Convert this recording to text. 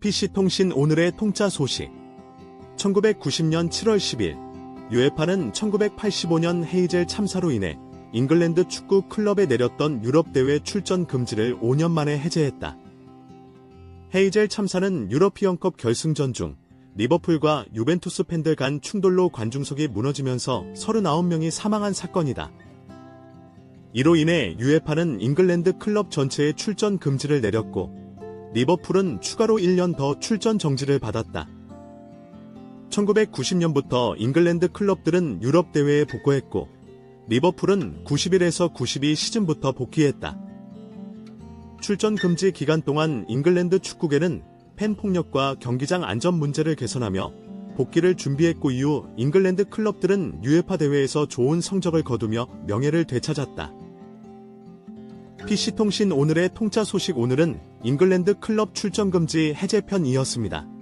PC통신 오늘의 통짜 소식. 1990년 7월 10일, 유에파는 1985년 헤이젤 참사로 인해 잉글랜드 축구 클럽에 내렸던 유럽 대회 출전 금지를 5년 만에 해제했다. 헤이젤 참사는 유러피언컵 결승전 중 리버풀과 유벤투스 팬들 간 충돌로 관중석이 무너지면서 39명이 사망한 사건이다. 이로 인해 유에파는 잉글랜드 클럽 전체에 출전 금지를 내렸고 리버풀은 추가로 1년 더 출전 정지를 받았다. 1990년부터 잉글랜드 클럽들은 유럽 대회에 복구했고 리버풀은 91에서 92 시즌부터 복귀했다. 출전 금지 기간 동안 잉글랜드 축구계는 팬 폭력과 경기장 안전 문제를 개선하며 복귀를 준비했고 이후 잉글랜드 클럽들은 유에파 대회에서 좋은 성적을 거두며 명예를 되찾았다. PC통신 오늘의 통짜 소식 오늘은 잉글랜드 클럽 출전 금지 해제편이었습니다.